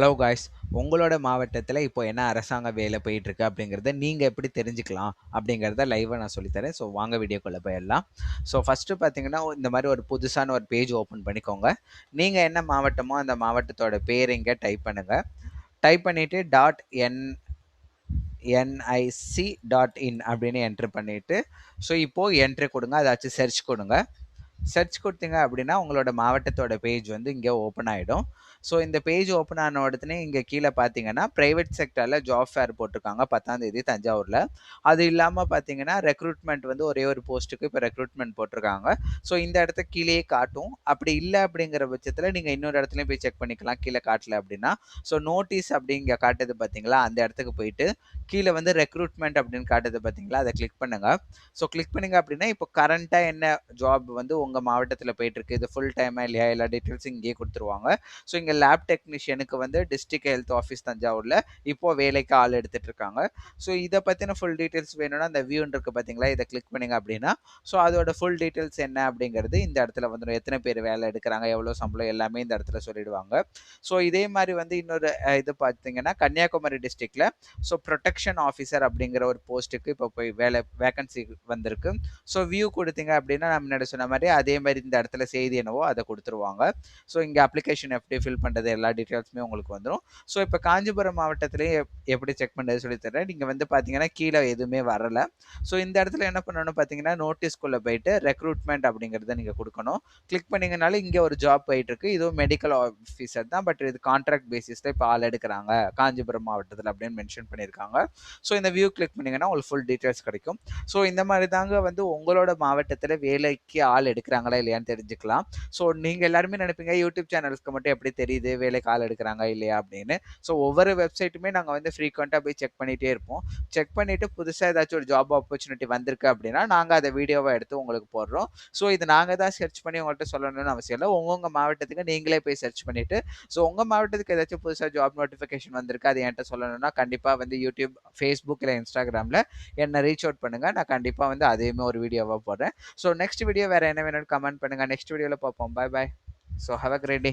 Hello guys உங்களோட மாவட்டத்தில் இப்போ என்ன அரசாங்க வேலை போயிட்டுருக்கு அப்படிங்கிறத நீங்கள் எப்படி தெரிஞ்சுக்கலாம் அப்படிங்கிறத லைவாக நான் சொல்லித்தரேன். ஸோ வாங்க வீடியோக்குள்ளே போயிடலாம். ஸோ ஃபஸ்ட்டு பார்த்தீங்கன்னா இந்த மாதிரி ஒரு புதுசான ஒரு பேஜ் ஓப்பன் பண்ணிக்கோங்க. நீங்கள் என்ன மாவட்டமோ அந்த மாவட்டத்தோட பேர் இங்கே டைப் பண்ணுங்கள் டைப் பண்ணிவிட்டு dot N NIC dot in அப்படின்னு என்ட்ரு பண்ணிவிட்டு ஸோ இப்போது என்ட்ரு கொடுங்க. அதாச்சும் சர்ச் கொடுங்க. சர்ச் கொடுத்தீங்க அப்படின்னா உங்களோட மாவட்டத்தோட பேஜ் வந்து இங்கே ஓப்பன் ஆகிடும் ஸோ இந்த பேஜ் ஓப்பன் ஆன உடனே இங்கே கீழே பார்த்தீங்கன்னா ப்ரைவேட் செக்டரில் ஜாப் ஃபேர் போட்டிருக்காங்க பத்தாம் தேதி தஞ்சாவூரில். அது இல்லாமல் பார்த்தீங்கன்னா ரெக்ரூட்மெண்ட் வந்து ஒரே ஒரு போஸ்ட்டுக்கு இப்போ ரெக்ரூட்மெண்ட் போட்டிருக்காங்க. ஸோ இந்த இடத்த கீழேயே காட்டும். அப்படி இல்லை அப்படிங்கிற பட்சத்தில் நீங்கள் இன்னொரு இடத்துலையும் போய் செக் பண்ணிக்கலாம். கீழே காட்டல அப்படின்னா. ஸோ நோட்டீஸ் அப்படிங்க காட்டுது பார்த்தீங்களா? அந்த இடத்துக்கு போயிட்டு கீழே வந்து ரெக்ரூட்மெண்ட் அப்படின்னு காட்டுது பார்த்தீங்களா? அதை கிளிக் பண்ணுங்கள் ஸோ கிளிக் பண்ணுங்க அப்படின்னா இப்போ கரண்ட்டாக என்ன ஜாப் வந்து உங்கள் உங்கள் மாவட்டத்தில் போயிட்டுருக்கு. இது ஃபுல் டைமாக இல்லையா? எல்லா டீட்டெயில்ஸும் இங்கேயே கொடுத்துருவாங்க. ஸோ இங்கே லேப் டெக்னீஷியனுக்கு வந்து டிஸ்ட்ரிக்ட் ஹெல்த் ஆஃபீஸ் தஞ்சாவூரில் இப்போது வேலைக்கு ஆள் எடுத்துகிட்டு இருக்காங்க ஸோ இதை பற்றின ஃபுல் டீட்டெயில்ஸ் வேணும்னா அந்த வியூன்னு இருக்குது பார்த்தீங்களா இதை கிளிக் பண்ணிங்க அப்படின்னா. ஸோ அதோட ஃபுல் டீட்டெயில்ஸ் என்ன அப்படிங்கிறது இந்த இடத்துல வந்துடும் எத்தனை பேர் வேலை எடுக்கிறாங்க? எவ்வளோ சம்பளம் எல்லாமே இந்த இடத்துல சொல்லிடுவாங்க. ஸோ இதே மாதிரி வந்து இன்னொரு இது பார்த்தீங்கன்னா கன்னியாகுமரி டிஸ்ட்ரிக்டில் ஸோ ப்ரொடெக்ஷன் ஆஃபீஸர் அப்படிங்கிற ஒரு போஸ்ட்டுக்கு இப்போ போய் வேலை வேகன்சி வந்திருக்கு. ஸோ வியூ கொடுத்தீங்க அப்படின்னா நம்ம முன்னாடி சொன்ன மாதிரி அதே மாதிரி இந்த இடத்துல செய்தி என்னவோ அதை கொடுத்துருவாங்க. ஸோ இங்கே அப்ளிகேஷன் எப்படி ஃபில் பண்ணுறது எல்லா டீட்டெயில்ஸுமே உங்களுக்கு வந்துடும் ஸோ இப்போ காஞ்சிபுரம் மாவட்டத்திலேயே எப்படி செக் பண்ணுறது சொல்லித்தரேன் நீங்கள் வந்து பார்த்தீங்கன்னா கீழே எதுவுமே வரலை. ஸோ இந்த இடத்துல என்ன பண்ணணும் பார்த்தீங்கன்னா நோட்டீஸ்குள்ளே போயிட்டு ரெக்ரூட்மெண்ட் அப்படிங்கிறத நீங்கள் கொடுக்கணும். கிளிக் பண்ணிங்கனால இங்கே ஒரு ஜாப் போயிட்டுருக்கு. இதுவும் மெடிக்கல் ஆஃபீஸர் தான். பட் இது கான்ட்ராக்ட் பேசிஸில் இப்போ ஆள் எடுக்கிறாங்க. காஞ்சிபுரம் மாவட்டத்தில் அப்படின்னு மென்ஷன் பண்ணியிருக்காங்க. ஸோ இந்த வியூ கிளிக் பண்ணிங்கன்னா உங்களுக்கு ஃபுல் டீட்டெயில்ஸ் கிடைக்கும். ஸோ இந்த மாதிரி தாங்க வந்து உங்களோட மாவட்டத்தில் வேலைக்கு ஆள் எடுக்கிறாங்களா இல்லையான்னு தெரிஞ்சுக்கலாம். ஸோ நீங்கள் எல்லாருமே நினைப்பீங்க யூடியூப் சேனல்ஸ்க்கு மட்டும் எப்படி தெரியுது வேலைக்கு கால் எடுக்கிறாங்க இல்லையா அப்படின்னு. ஸோ ஒவ்வொரு வெப்சைட்டுமே நாங்கள் வந்து ஃப்ரீக்வெண்ட்டாக போய் செக் பண்ணிகிட்டே இருப்போம். செக் பண்ணிவிட்டு புதுசாக ஏதாச்சும் ஒரு ஜாப் ஆப்பர்ச்சுனிட்டி வந்திருக்கு அப்படின்னா நாங்கள் அதை வீடியோவாக எடுத்து உங்களுக்கு போடுறோம். ஸோ இது நாங்கள் தான் சர்ச் பண்ணி உங்கள்கிட்ட சொல்லணும்னு அவசியம் இல்லை. உங்கள் மாவட்டத்துக்கு நீங்களே போய் சர்ச் பண்ணிவிட்டு ஸோ உங்கள் மாவட்டத்துக்கு ஏதாச்சும் புதுசாக ஜாப் நோட்டிஃபிகேஷன் வந்திருக்கு அது என்கிட்ட சொல்லணும்னா கண்டிப்பாக வந்து யூடியூப் ஃபேஸ்புக் இல்லை இன்ஸ்டாகிராமில் என்னை ரீச் அவுட் பண்ணுங்கள் நான் கண்டிப்பாக வந்து அதையுமே ஒரு வீடியோவாக போடுறேன். ஸோ நெக்ஸ்ட் வீடியோ வேறு என்ன வேணும் கமெண்ட் பண்ணுங்கள் நெக்ஸ்ட் வீடியோவில் பார்ப்போம். Bye bye so have a great day